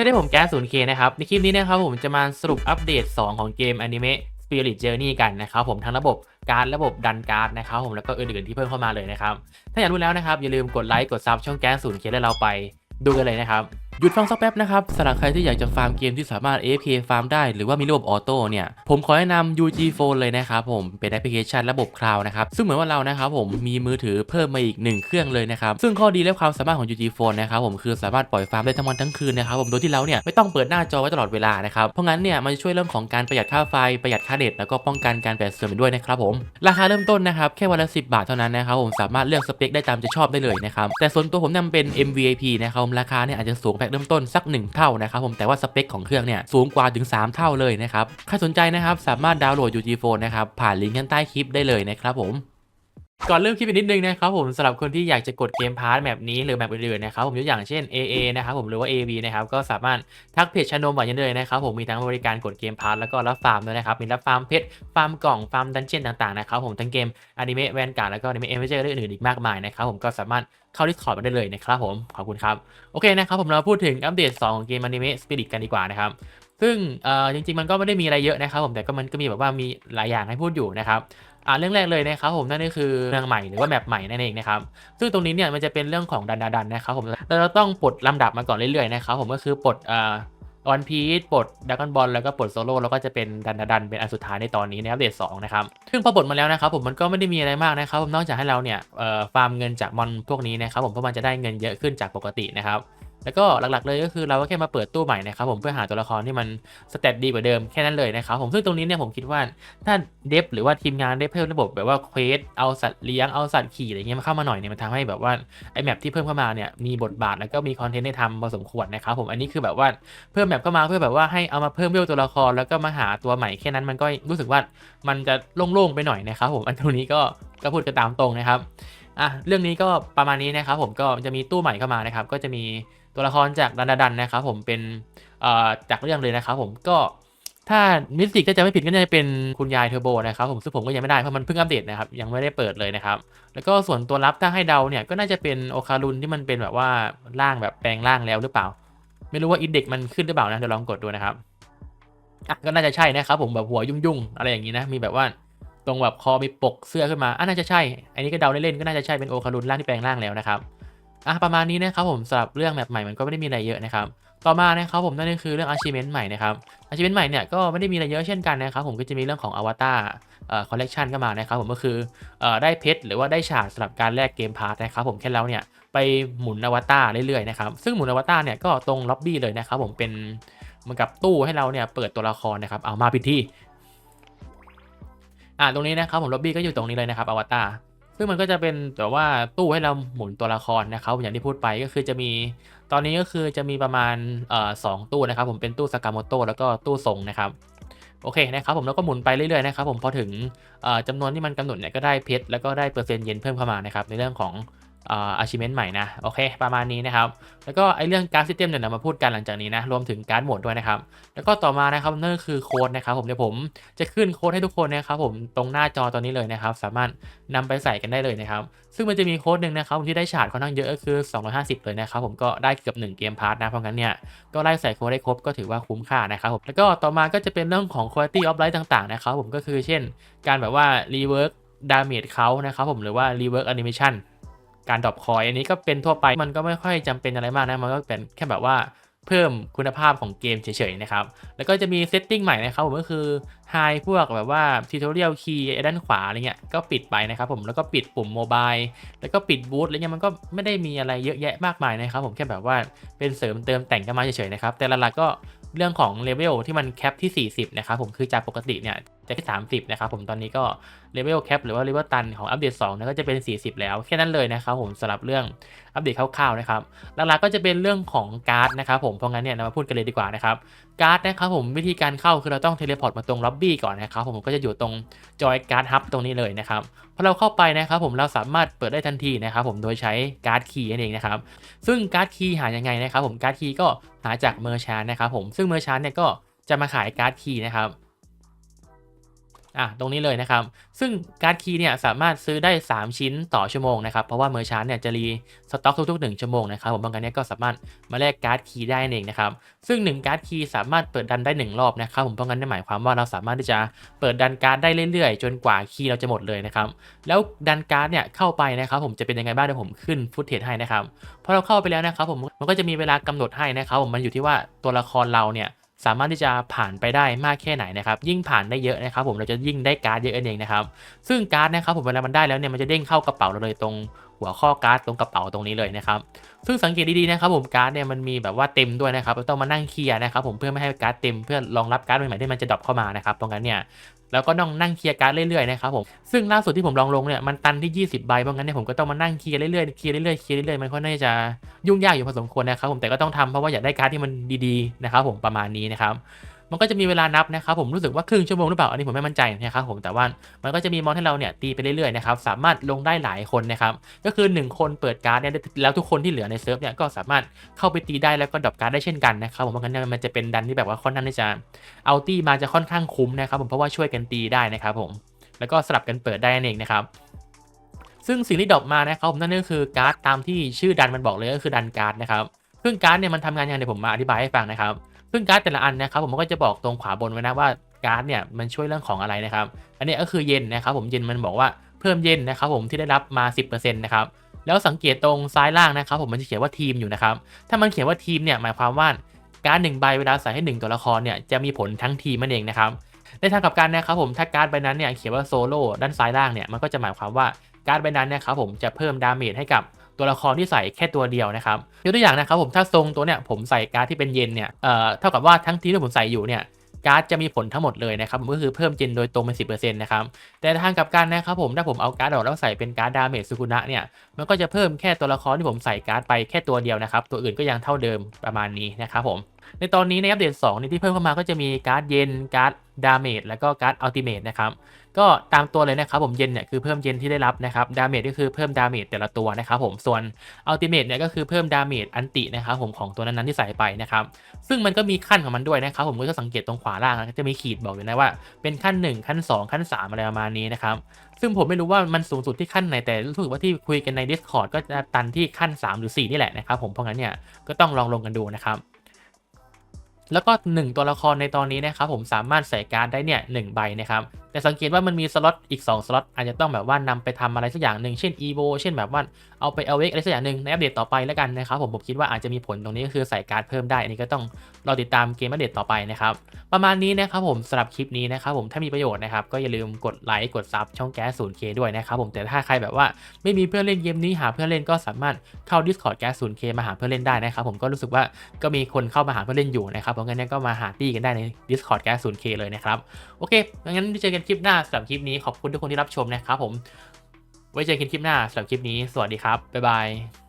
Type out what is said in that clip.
ถ้าได้ผมแก๊สศูนะครับ ในคลิปนี้นะครับผมจะมาสรุปอัปเดต 2 ของเกมอนิเมะ Spirit Journey กันนะครับผมทั้งระบบการดระบบดันการ์ดนะครับผมแล้วก็อื่นๆที่เพิ่มเข้ามาเลยนะครับ ถ้าอยากรู้แล้วนะครับอย่าลืมกดไลค์กดซับช่องแก๊ส 0K และเราไปดูกันเลยนะครับ หยุดฟังสักแป๊บนะครับสำหรับใครที่อยากจะฟาร์มเกมที่สามารถ AFK ฟาร์มได้หรือว่ามีระบบออโต้เนี่ยผมขอแนะนำ UG Phone เลยนะครับผมเป็นแอปพลิเคชันระบบคลาวด์นะครับซึ่งเหมือนว่าเรานะครับผมมีมือถือเพิ่มมาอีก 1 เครื่องเลยนะครับซึ่งข้อดีและความสามารถของ UG Phone นะครับผมคือสามารถปล่อยฟาร์มได้ทั้งวันทั้งคืนนะครับผมโดยที่เราเนี่ยไม่ต้องเปิดหน้าจอไว้ตลอดเวลานะครับเพราะงั้นเนี่ยมันช่วยเรื่องของการประหยัดค่าไฟประหยัดค่าเน็ตแล้วก็ป้องกันการแปดเสื่อมไปด้วยนะครับผมราคาเริ่มต้นนะครับแค่วันละ 10 บาทเท่านั้นนะครับผมสามารถเลือกสเปคได้ตามใจชอบได้เลยนะครับแต่ส่วนตัวผมนำเป็น MVIP นะครับราคาเนี่ยอาจจะสูงแเริ่มต้นสัก 1 เท่านะครับผมแต่ว่าสเปคของเครื่องเนี่ยสูงกว่าถึง 3 เท่าเลยนะครับใครสนใจนะครับสามารถดาวน์โหลด UG Phone นะครับผ่านลิงก์ข้างใต้คลิปได้เลยนะครับผม ก่อนเริ่มคลิปอีกนิดนึงนะครับผมสำหรับคนที่อยากจะกดเกมพาร์ทแบบนี้หรือแบบอื่นๆนะครับผมยกอย่างเช่น AA นะครับผมหรือว่า AV นะครับก็สามารถทักเพจชานมหวานยันเลยนะครับผมมีทั้งบริการกดเกมพาร์ทแล้วก็รับฟาร์มด้วยนะครับมีรับฟาร์มเพชรฟาร์มกล่องฟาร์มดันเจี้ยนต่างๆนะครับผมทั้งเกมอนิเมะแวนการ์ดแล้วก็อนิเมะเอเวอร์เจอร์อื่นๆอีกมากมายนะครับผมก็สามารถเข้า Discord มาได้เลยนะครับผมขอบคุณครับโอเคนะครับผมเราพูดถึงอัปเดต 2 ของเกมอนิเมะสปิริตกันดีกว่านะครับ ซึ่งเอ่อจริงๆมันก็ไม่ได้มีอะไรเยอะนะครับผมแต่ก็มันก็มีแบบว่ามีหลายอย่างให้พูดอยู่นะครับอ่าเรื่องแรกเลยนะครับผมนั่นก็คือเมืองใหม่หรือว่าแมปใหม่นั่นเองนะครับซึ่งตรงนี้เนี่ยมันจะเป็นเรื่องของดันดาดันนะครับผมเราต้องปลดลำดับมาก่อนเรื่อยๆนะครับผมก็คือปลดอ่าวันพีซปลดดักกอนบอลแล้วก็ปลดโซโล่แล้วก็จะเป็นดันดาดันเป็นอันสุดท้ายในตอนนี้ในอัปเดตสองนะครับซึ่งพอปลดมาแล้วนะครับผมมันก็ไม่ได้มีอะไรมากนะครับผมนอกจากให้เราเนี่ยฟาร์มเงินจากมอนพวกนี้นะครับผมเพราะมันจะได้เงินเยอะขึ้นจากปกตินะครับ แล้วก็หลักๆเลยก็คือเราก็แค่มาเปิดตู้ใหม่นะครับผมเพื่อหาตัวละครที่มันสเตตดีกว่าเดิมแค่นั้นเลยนะครับผมซึ่งตรงนี้เนี่ยผมคิดว่าถ้าเดฟหรือว่าทีมงานได้เพิ่มระบบแบบว่าเควสเอาสัตว์เลี้ยงเอาสัตว์ขี่อะไรเงี้ยมาเข้ามาหน่อยเนี่ยมันทำให้แบบว่าไอแมปที่เพิ่มเข้ามาเนี่ยมีบทบาทแล้วก็มีคอนเทนต์ให้ทำพอสมควรนะครับผมอันนี้คือแบบว่าเพิ่มแมปเข้ามาเพื่อแบบว่าให้เอามาเพิ่มเวลตัวละคร แล้วก็มาหาตัวใหม่แค่นั้นมันก็รู้สึกว่ามันจะโล่งๆไปหน่อยนะครับผมอันตรงนี้ก็ก็พูดกันตามตรงนะครับอะเรื่องนี้ก็ประมาณนี้นะครับผมก็จะมีตู้ใหม่เข้ามานะครับก็จะมี ตัวละครจากดันดันนะครับผมเป็นจากเรื่องเลยนะครับผมก็ถ้ามิสติกก็จะไม่ผิดก็จะเป็นคุณยายเทอร์โบนะครับผมซึ่งผมก็ยังไม่ได้เพราะมันเพิ่งอัปเดตนะครับยังไม่ได้เปิดเลยนะครับ แล้วก็ส่วนตัวรับถ้าให้เดาเนี่ยก็น่าจะเป็นโอคารุนที่มันเป็นแบบว่าร่างแบบแปลงร่างแล้วหรือเปล่า ไม่รู้ว่าอินเด็กมันขึ้นหรือเปล่านะเดี๋ยวลองกดดูนะครับอะก็น่าจะใช่นะครับผมแบบหัวยุ่งๆอะไรอย่างนี้นะมีแบบว่าตรงแบบคอมีปกเสื้อขึ้นมาอะน่าจะใช่ อันนี้ก็เดาเล่นๆก็น่าจะใช่เป็นโอคารุนร่างที่แปลงร่างแล้วนะครับ อะประมาณนี้นะครับผมสำหรับเรื่องแบบใหม่มันก็ไม่ได้มีอะไรเยอะนะครับต่อมานะครับผมนั่นก็คือเรื่อง achievement ใหม่นะครับ achievement ใหม่เนี่ยก็ไม่ได้มีอะไรเยอะเช่นกันนะครับผมก็จะมีเรื่องของอวตารเอ่อ collection ก็มานะครับผมก็คือเอ่อได้เพชรหรือว่าได้ฉากสำหรับการแลกเกมพาร์ทนะครับผมแค่เราเนี่ยไปหมุนอวตารเรื่อยๆนะครับซึ่งหมุนอวตารเนี่ยก็ตรงล็อบบี้เลยนะครับผมเป็นเหมือนกับตู้ให้เราเนี่ยเปิดตัวละครนะครับเอามาพิดที่อ่าตรงนี้นะครับผมล็อบบี้ก็อยู่ตรงนี้เลยนะครับอวตาร ซึ่งมันก็จะเป็นแต่ว่าตู้ให้เราหมุนตัวละครนะครับอย่างที่พูดไปก็คือจะมีตอนนี้ก็คือจะมีประมาณสองตู้นะครับ ผมเป็นตู้สากาโมโตแล้วก็ตู้ทรงนะครับโอเคนะครับผมแล้วก็หมุนไปเรื่อยๆนะครับผมพอถึงเอ่อจำนวนที่มันกำหนดเนี่ยก็ได้เพชรแล้วก็ได้เปอร์เซ็นต์เย็นเพิ่มเข้ามานะครับในเรื่องของ เอ่อ achievement ใหม่นะโอเค ประมาณนี้นะครับ แล้วก็ไอเรื่องการ์ดซิสเต็มเนี่ยเรามาพูดกันหลังจากนี้นะรวมถึงการ์ดโหมดด้วยนะครับ แล้วก็ต่อมานะครับนั่นก็คือโค้ดนะครับผมเดี๋ยวผมจะขึ้นโค้ดให้ทุกคนนะครับผมตรงหน้าจอตอนนี้เลยนะครับ สามารถนำไปใส่กันได้เลยนะครับ ซึ่งมันจะมีโค้ดหนึ่งนะครับผมที่ได้ฉาดค่อนข้างเยอะก็คือ 250 เลยนะครับผมก็ได้เกือบ1เกมพาร์ทนะเพราะงั้นเนี่ยก็ไล่ใส่โค้ดได้ครบก็ถือว่าคุ้มค่านะครับผมแล้วก็ต่อมาก็จะเป็นเรื่องของ quality of life ต่างๆนะครับผมก็คือเช่น การแบบว่า rework damage เขานะครับผมหรือว่า rework animation การดรอปคอยอันนี้ก็เป็นทั่วไปมันก็ไม่ค่อยจำเป็นอะไรมากนะมันก็เป็นแค่แบบว่าเพิ่มคุณภาพของเกมเฉยๆนะครับ แล้วก็จะมีเซตติ้งใหม่นะครับผมก็คือไฮพวกแบบว่า tutorial key ด้านขวาอะไรเงี้ยก็ปิดไปนะครับผมแล้วก็ปิดปุ่มโมบายแล้วก็ปิดบูทอะไรเงี้ยมันก็ไม่ได้มีอะไรเยอะแยะมากมายนะครับผมแค่แบบว่าเป็นเสริมเติมแต่งกันมาเฉยๆนะครับแต่หลักๆก็เรื่องของเลเวลที่มันแคปที่ 40 นะครับผมคือจากปกติเนี่ย จะที่ 30 นะครับผมตอนนี้ก็เลเวลแคปหรือว่าเลเวลตันของอัปเดต2นี่ยก็จะเป็น 40 แล้วแค่นั้นเลยนะครับผมสำหรับเรื่องอัปเดตคร่าวๆนะครับหลักๆก็จะเป็นเรื่องของการ์ดนะครับผมเพราะงั้นเนี่ยเรามาพูดกันเลยดีกว่านะครับการ์ดนะครับผมวิธีการเข้าคือเราต้องเทเลพอร์ตมาตรงล็อบบี้ก่อนนะครับผมก็จะอยู่ตรงจอยการ์ดฮับตรงนี้เลยนะครับพอเราเข้าไปนะครับผมเราสามารถเปิดได้ทันทีนะครับผมโดยใช้การ์ดคีย์นั่นเองนะครับซึ่งการ์ดคีย์หายังไงนะครับผมการ์ดคีย์ก็หาจากเมอร์ชานนะครับผมซึ่งเมอร์ชานเนี่ยก็จะมาขายการ์ดคีย์นะครับ อะตรงนี้เลยนะครับ ซึ่งการ์ดคีย์เนี่ยสามารถซื้อได้ 3 ชิ้นต่อชั่วโมงนะครับ เพราะว่าเมอร์ชานเนี่ยจะรีสต็อกทุกๆ 1 ชั่วโมงนะครับผมบางการเนี้ก็สามารถมาแลกการ์ดคีย์ได้เองนะครับ ซึ่ง 1 การ์ดคีย์สามารถเปิดดันได้ 1 รอบนะครับผมเพราะงั้นนั่หมายความว่าเราสามารถที่จะเปิดดันการ์ดได้เรื่อยๆ จนกว่าคีย์เราจะหมดเลยนะครับ แล้วดันการ์ดเนี่ยเข้าไปนะครับผมจะเป็นยังไงบ้างเดี๋ยวผมขึ้นฟุตเทจให้นะครับ พอเราเข้าไปแล้วนะครับผมมันก็จะมีเวลากำหนดให้นะครับผมมันอยู่ที่ว่าตัวละครเราเนี่ย สามารถที่จะผ่านไปได้มากแค่ไหนนะครับ ยิ่งผ่านได้เยอะนะครับ ผมเราจะยิ่งได้การ์ดเยอะเองนะครับ ซึ่งการ์ดนะครับผมเวลามันได้แล้วเนี่ยมันจะเด้งเข้ากระเป๋าเราเลยตรง หัวข้อการ์ดตรงกระเป๋าตรงนี้เลยนะครับซึ่งสังเกตดีๆนะครับผมการ์ดเนี่ยมันมีแบบว่าเต็มด้วยนะครับต้องมานั่งเคลียร์นะครับผมเพื่อไม่ให้การ์ดเต็มเพื่อรองรับการ์ดใหม่ๆที่มันจะดรอปเข้ามานะครับตรงนั้นเนี่ยแล้วก็ต้องนั่งเคลียร์การ์ดเรื่อยๆนะครับผมซึ่งล่าสุดที่ผมลองลงเนี่ยมันตันที่ 20 ใบเพราะงั้นเนี่ยผมก็ต้องมานั่งเคลียร์เรื่อยๆเคลียร์เรื่อยๆเคลียร์เรื่อยๆมันค่อนข้างจะยุ่งยากอยู่พอสมควรนะครับผมแต่ก็ต้องทำเพราะว่าอยากได้การ์ดที่มันดีๆนะครับผมประมาณนี้นะครับ มันก็จะมีเวลานับนะครับผมรู้สึกว่าครึ่งชั่วโมงหรือเปล่าอันนี้ผมไม่มั่นใจนะครับผมแต่ว่ามันก็จะมีมอนให้เราเนี่ยตีไปเรื่อยๆนะครับสามารถลงได้หลายคนนะครับก็คือ 1 คนเปิดการ์ดเนี่ยแล้วทุกคนที่เหลือในเซิร์ฟเนี่ยก็สามารถเข้าไปตีได้แล้วก็ดรอปการ์ดได้เช่นกันนะครับผมเพราะงั้นมันจะเป็นดันที่แบบว่าค่อนข้างที่จะเอาตีมาจะค่อนข้างคุ้มนะครับผมเพราะว่าช่วยกันตีได้นะครับผมแล้วก็สลับกันเปิดได้นั่นเองนะครับซึ่งสิ่งที่ดรอปมานะครับผมนั่นก็คือการ์ดตามที่ชื่อดันมันบอกเลยก็คือดันการ์ดนะครับซึ่งการ์ดเนี่ยมันทำงานยังไงเดี๋ยวผมมาอธิบายให้ฟังนะครับ ซึ่งการ์ดแต่ละอันนะครับผมก็จะบอกตรงขวาบนไว้นะว่าการ์ดเนี่ยมันช่วยเรื่องของอะไรนะครับ อันนี้ก็คือเย็นนะครับผมเย็นมันบอกว่าเพิ่มเย็นนะครับผมที่ได้รับมา 10%นะครับแล้วสังเกตตรงซ้ายล่างนะครับผมมันจะเขียนว่าทีมอยู่นะครับถ้ามันเขียนว่าทีมเนี่ยหมายความว่าการ์ดหนึ่งใบเวลาใส่ให้หนึ่งตัวละครเนี่ยจะมีผลทั้งทีมนั่นเองนะครับในทางกลับกันนะครับผมถ้าการ์ดใบนั้นเนี่ยเขียนว่าโซโล่ด้านซ้ายล่างเนี่ยมันก็จะหมายความว่าการ์ดใบนั้นนี่ยครับผมจะเพิ่มดาเมจให้กับ ตัวละครที่ใส่แค่ตัวเดียวนะครับยกตัวอย่างนะครับผมถ้าทรงตัวเนี่ยผมใส่การ์ดที่เป็นเย็นเนี่ยเอ่อเท่ากับว่าทั้งทีที่ผมใส่อยู่เนี่ยการ์ดจะมีผลทั้งหมดเลยนะครับก็คือเพิ่มเจนโดยตรงเป็น10%นะครับแต่ทางกลับกันนะครับผมถ้าผมเอาการ์ดออกแล้วใส่เป็นการ์ดดาเมจสุกุนะเนี่ยมันก็จะเพิ่มแค่ตัวละครที่ผมใส่การ์ดไปแค่ตัวเดียวนะครับตัวอื่นก็ยังเท่าเดิมประมาณนี้นะครับผม ในตอนนี้ในอัปเดต2นี่ที่เพิ่มเข้ามาก็จะมีการ์ดเย็นการ์ดดาเมจแล้วก็การ์ดอัลติเมทนะครับก็ตามตัวเลยนะครับผมเย็นเนี่ยคือเพิ่มเย็นที่ได้รับนะครับดาเมจก็คือเพิ่มดาเมจแต่ละตัวนะครับผมส่วนอัลติเมทเนี่ยก็คือเพิ่มดาเมจอันตินะครับผมของตัวนั้นๆที่ใส่ไปนะครับซึ่งมันก็มีขั้นของมันด้วยนะครับผมก็จะสังเกตตรงขวาล่างจะมีขีดบอกอยู่นะว่าเป็นขั้น 1 ขั้น 2 ขั้น 3 อะไรประมาณนี้นะครับซึ่งผมไม่รู้ว่ามันสูงสุดที่ขั้นไหนแต่รู้สึกว่าที่คุยกันใน Discord ก็จะตันที่ขั้น 3 หรือ 4 นี่แหละนะครับผมเพราะงั้นเนี่ยก็ต้องลองลงกันดูนะครับ แล้วก็ 1 ตัวละครในตอนนี้นะครับผมสามารถใส่การ์ดได้เนี่ยหใบนะครับแต่สังเกตว่ามันมีสล็อตอีก 2 สล็อตอาจจะต้องแบบว่านำไปทำอะไรสักอย่างหนึ่งเช่น EVO เช่นแบบว่าเอาไปเอาเวกอะไรสักอย่างหนึ่งในอัปเดตต่อไปแล้วกันนะครับผมผมคิดว่าอาจจะมีผลตรงนี้ก็คือใส่การ์ดเพิ่มได้ อันนี้ก็ต้องรอติดตามเกมอัปเดตต่อไปนะครับประมาณนี้นะครับผมสำหรับคลิปนี้นะครับผมถ้ามีประโยชน์นะครับก็อย่าลืมกดไลค์กดซับช่องแก๊ส 0K ด้วยนะครับผมแต่ถ้าใครแบบว่าไม่มีเพื่อนเล่นเกมนี้หาเพื่อนเล่นก็สามารถเข้า Discord แก๊ส 0K มาหาเพื่อนเล่นได้นะครับผมก็รู้สึกว่าก็มีคนเข้ามาหาเพื่อนเล่นอยู่นะครับเพราะงั้นก็มาหาตี้กันได้ใน Discord แก๊ส 0K เลยนะครับโอเคงั้นเจอกันคลิปหน้าสำหรับคลิปนี้ขอบคุณทุกคนที่รับชมนะครับผม ไว้เจอกันคลิปหน้าสำหรับคลิปนี้ สวัสดีครับ บ๊ายบาย